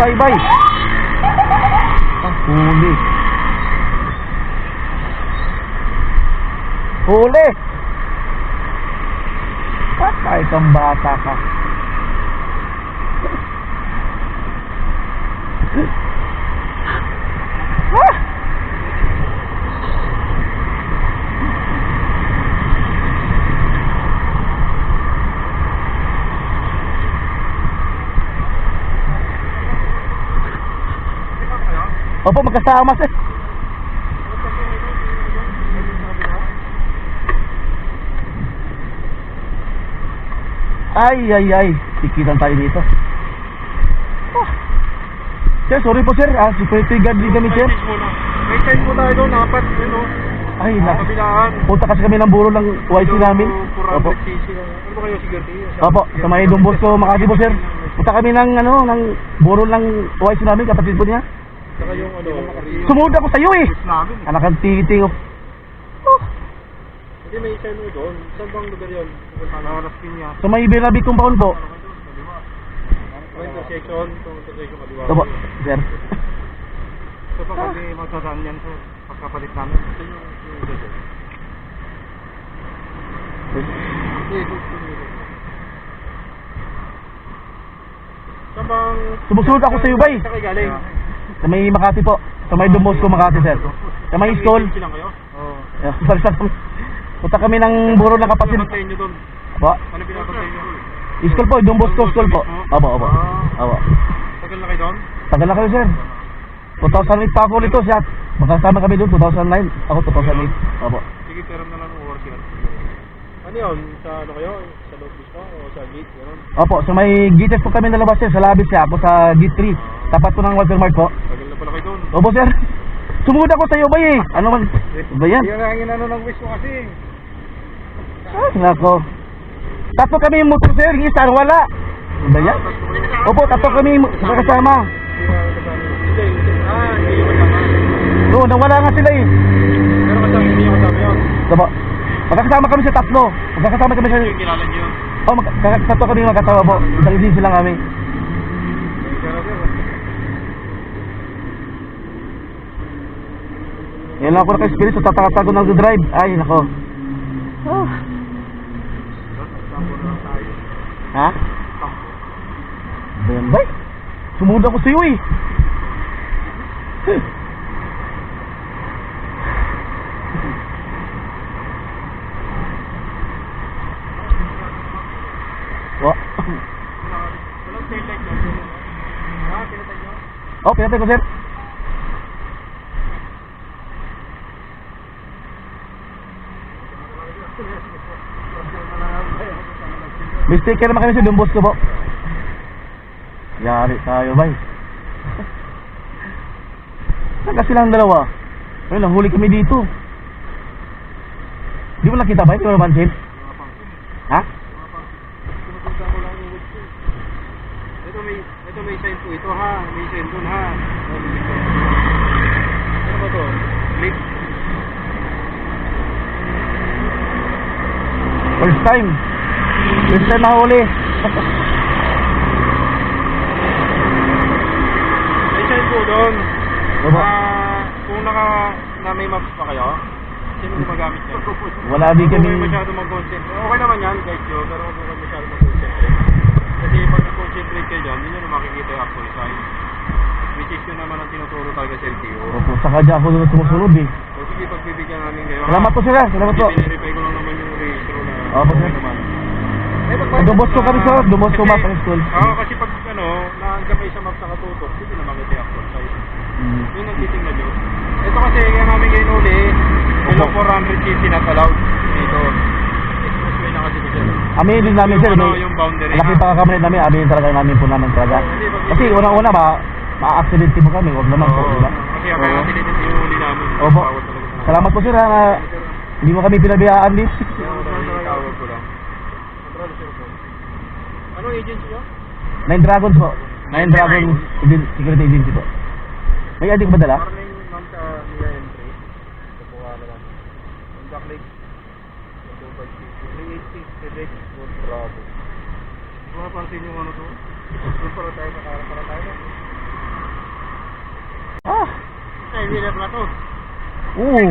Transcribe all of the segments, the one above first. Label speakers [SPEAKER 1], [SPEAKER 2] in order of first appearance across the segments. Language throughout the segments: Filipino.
[SPEAKER 1] tayo, bay. Ah, huli. Huli! Patay kang bata ka. Ah! Opo, magkasama sir. Ay, ay, ay. Sikitan tayo dito. Ah. Sir, sorry po sir. Ah, security guard din kami sir.
[SPEAKER 2] May time po tayo doon, apat, yun o.
[SPEAKER 1] Ay, na.
[SPEAKER 2] Kabilaan.
[SPEAKER 1] Punta kasi kami ng buro ng YC namin. Opo.
[SPEAKER 2] 400cc. Ano ba kayo, security?
[SPEAKER 1] Opo, sa may Don Bosco, Makati po sir. Punta kami ng ano, ng buro ng YC namin, kapatid po niya.
[SPEAKER 2] Saka yung ano,
[SPEAKER 1] Sumunod ako sa iyo eh.
[SPEAKER 2] namin.
[SPEAKER 1] Anak ang titi ko. Oh,
[SPEAKER 2] Hindi may isa mo doon. Saan bang lugar yun? Nakaras niya.
[SPEAKER 1] sa may Birabi compound po.
[SPEAKER 2] May intersection, itong intersection kaliwa.
[SPEAKER 1] Opo, sir.
[SPEAKER 2] So pa kami magdadaan yan sir. Pagkapalit namin. Ito yung yung intersection. Hindi, ito yung Saan bang...
[SPEAKER 1] Sumusunod ako sa iyo, bay.
[SPEAKER 2] Saan kayo galing?
[SPEAKER 1] Sa may Makati po. Sa may Don Bosco, Makati sir. Sa may school.
[SPEAKER 2] Lang kayo? Oo.
[SPEAKER 1] Yeah, sorry, sorry. Punta kami ng buro ng kapatid.
[SPEAKER 2] Ano pinapatayin nyo doon?
[SPEAKER 1] Opo.
[SPEAKER 2] Ano pinapatayin nyo?
[SPEAKER 1] School po, Don Bosco school po. Opo, opo. Opo.
[SPEAKER 2] Tagal na kayo doon?
[SPEAKER 1] Tagal na kayo, sir. 2008 pa ako nito, siya. Magkasama kami doon, 2009. Ako 2008. Opo.
[SPEAKER 2] Sige, pero na lang work yan. Ano yun? Sa ano kayo? Sa loob mismo o sa gate?
[SPEAKER 1] Opo, sa may gites po kami nalabas, sir. Sa labis siya. Ako sa gate 3. Tapat po ng Walter Mart po.
[SPEAKER 2] Tagal na pala kayo doon.
[SPEAKER 1] Opo, sir. Sumunod ako sa iyo, bay eh. Ano man? Ba yan?
[SPEAKER 2] Yan ang inano ng wish mo kasi.
[SPEAKER 1] Ay, nako. Tatlo kami yung motor, sir. Yung isa, wala. Ba yan? Opo, tatlo kami yung
[SPEAKER 2] hindi. Ah, hindi yung kasama.
[SPEAKER 1] No, nawala nga sila eh.
[SPEAKER 2] Pero kasama, hindi yung kasama yun.
[SPEAKER 1] Diba? Magkakasama kami sa tatlo. Magkakasama kami sa...
[SPEAKER 2] Yung kilala niyo yun.
[SPEAKER 1] Oh, tatlo kami magkasama po. Isang agency lang kami.
[SPEAKER 2] Pero sir,
[SPEAKER 1] Yan lang ako naka-experience sa tatatago ng drive. Ay, nako.
[SPEAKER 2] Tayo.
[SPEAKER 1] Ha?
[SPEAKER 2] Sampo.
[SPEAKER 1] Ba yan, bay? Sumunod ako sa iyo eh. Wa. Oh, pinatay ko, sir. May sticker naman kami sa Don Bosco po. Yari tayo, bay. Saan kasi lang dalawa? Ay, nahuli kami dito. Di mo nakita ba? Di mo napansin? Ha?
[SPEAKER 2] Ito may, ito may sign po ito ha. May sign doon ha. Ano ba to? Click.
[SPEAKER 1] First time. First time nahuli.
[SPEAKER 2] May sign po doon.
[SPEAKER 1] Opo.
[SPEAKER 2] Ah, kung naka, na may maps pa kayo, sino gumagamit yan?
[SPEAKER 1] Wala din kami.
[SPEAKER 2] kayo masyado mag-concentrate. Okay naman yan, guys yun, pero huwag kayo masyado mag-concentrate. Kasi pag nag-concentrate kayo dyan, hindi nyo na makikita yung actual sign. Which is yun naman ang tinuturo talaga sa LTO.
[SPEAKER 1] Opo, saka dyan ako doon sumusunod eh.
[SPEAKER 2] So sige, pagbibigyan namin kayo.
[SPEAKER 1] Salamat po sila, salamat po.
[SPEAKER 2] Pinirepay ko lang naman yung registro na
[SPEAKER 1] Opo, sir. Dumos ko kami, sir. Dumos ko map and school.
[SPEAKER 2] Oo, kasi pag ano, naandyan kayo sa map nakatutok, hindi na makita sign.
[SPEAKER 1] Mm.
[SPEAKER 2] Yun ang titingnan nyo. Ito kasi kaya namin kayo nuli, below 400cc not allowed dito. Expressway na kasi ko siya.
[SPEAKER 1] Amin din namin sir,
[SPEAKER 2] ano,
[SPEAKER 1] may
[SPEAKER 2] yung boundary
[SPEAKER 1] laki
[SPEAKER 2] na.
[SPEAKER 1] pagkakamali namin, amin talaga namin po namin talaga. Kasi unang-una ba, ma-accident po kami, wag naman po?
[SPEAKER 2] Kasi kaya natin yung huli namin.
[SPEAKER 1] Opo. Salamat po sir, na hindi mo kami pinabiyaan din.
[SPEAKER 2] Kaya namin tawag ko lang. Anong agency yun?
[SPEAKER 1] Nine Dragons po. Nine Dragon Agen- Security Agency po. May ID ko ba dala?
[SPEAKER 2] Yung ma'am sa Mia entry. Sa buka naman. Yung Black Lake. Yung Dubai City. 380. Quebec. Good Bravo. Kung napansin yung ano to? Doon para tayo, nakara para tayo. Ay, hindi na pala to.
[SPEAKER 1] Oo.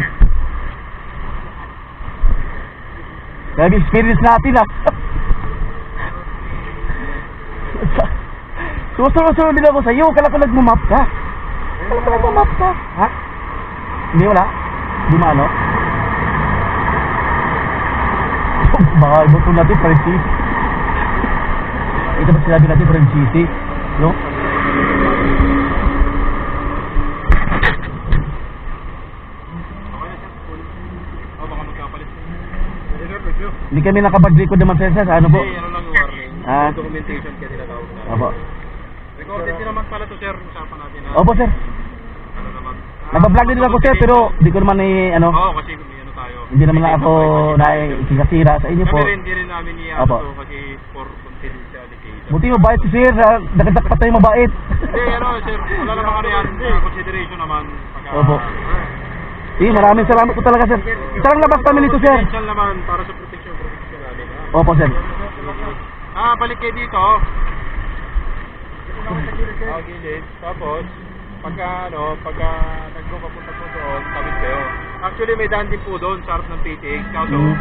[SPEAKER 1] Grabe experience natin ah. Susunod-sunod din ako sa'yo. Kala ko nagmamap ka. Kala ko nagmamap ka. Ha? Hindi wala? Di maano? Baka ibuto natin Francis. Ito ba sinabi natin Francis? No?
[SPEAKER 2] Hindi
[SPEAKER 1] kami nakapag-record naman sir. Ano po?
[SPEAKER 2] Hindi, ano lang yung warning.
[SPEAKER 1] Ah.
[SPEAKER 2] Documentation kaya tinatawag na.
[SPEAKER 1] Opo.
[SPEAKER 2] Recorded naman pala to sir, usapan natin na.
[SPEAKER 1] Opo sir.
[SPEAKER 2] Ano naman.
[SPEAKER 1] Nagbablog din ako sir, pero di ko naman eh, ano,
[SPEAKER 2] Oo, kasi may ano tayo.
[SPEAKER 1] hindi naman ako na
[SPEAKER 2] tayo.
[SPEAKER 1] ikikasira sa inyo po.
[SPEAKER 2] Kami rin, di rin namin i
[SPEAKER 1] Opo.
[SPEAKER 2] to kasi for confidentiality.
[SPEAKER 1] Buti mabait si sir, dagdag pa tayo mabait.
[SPEAKER 2] Hindi, ano sir, wala naman ano yan. uh, Consideration naman.
[SPEAKER 1] Opo. Eh, maraming salamat po talaga sir. Isang labas kami nito sir.
[SPEAKER 2] Confidential naman para sa protection protection namin.
[SPEAKER 1] Opo sir.
[SPEAKER 2] Ah, balik kayo dito. Ah, gilid. Tapos, pagka ano, pagka nag-go papunta po doon, tawid kayo. Actually, may daan din po doon sa harap ng PTX. Kaso,
[SPEAKER 1] Mm.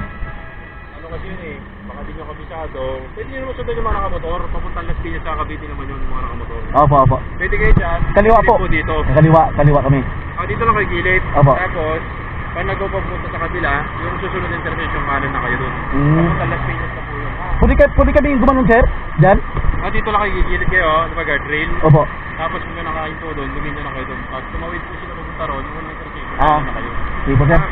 [SPEAKER 2] ano kasi yun eh, baka di nyo kabisado. Pwede nyo naman sundan yung mga nakamotor. Papuntang Las Piñas sa Cavite naman yun, yung mga nakamotor.
[SPEAKER 1] Opo, opo.
[SPEAKER 2] Pwede kayo dyan.
[SPEAKER 1] Kaliwa
[SPEAKER 2] gilid
[SPEAKER 1] po.
[SPEAKER 2] dito.
[SPEAKER 1] Kaliwa, kaliwa kami.
[SPEAKER 2] Ah, dito lang kayo gilid.
[SPEAKER 1] Opo.
[SPEAKER 2] Tapos, pag nag-go papunta sa kabila, yung susunod intersection, kanan na kayo doon.
[SPEAKER 1] Mm.
[SPEAKER 2] Papuntang Las Piñas na po.
[SPEAKER 1] Pwede, ka, pwede kami gumanon sir? Diyan?
[SPEAKER 2] Ah, dito lang kayo gigilid kayo, di ba guardrail?
[SPEAKER 1] Opo.
[SPEAKER 2] Tapos kung may nakain po doon, luminyo na kayo doon. Pag tumawid po sila pupunta roon, yung unang intersection,
[SPEAKER 1] Ah.
[SPEAKER 2] na kayo.
[SPEAKER 1] Sige po sir.
[SPEAKER 2] Ah,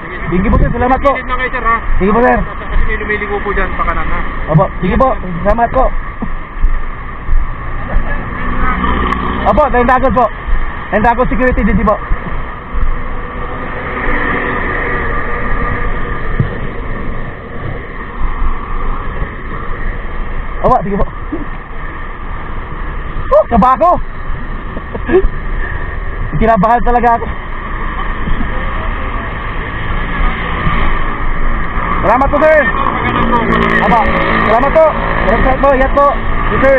[SPEAKER 2] Sige,
[SPEAKER 1] you po sir, salamat po.
[SPEAKER 2] Gilid lang kayo sir ha.
[SPEAKER 1] Sige po sir.
[SPEAKER 2] Kasi may lumiligo po dyan, pa kanan ha.
[SPEAKER 1] Opo, sige po. Salamat po. Opo, Daindagon po. Daindagon Security Agency po. Opo, sige po. Oh, kaba ako. Kinabahan talaga ako. Salamat po, sir. Aba, salamat po. Salamat po. Ingat po. Yes, sir.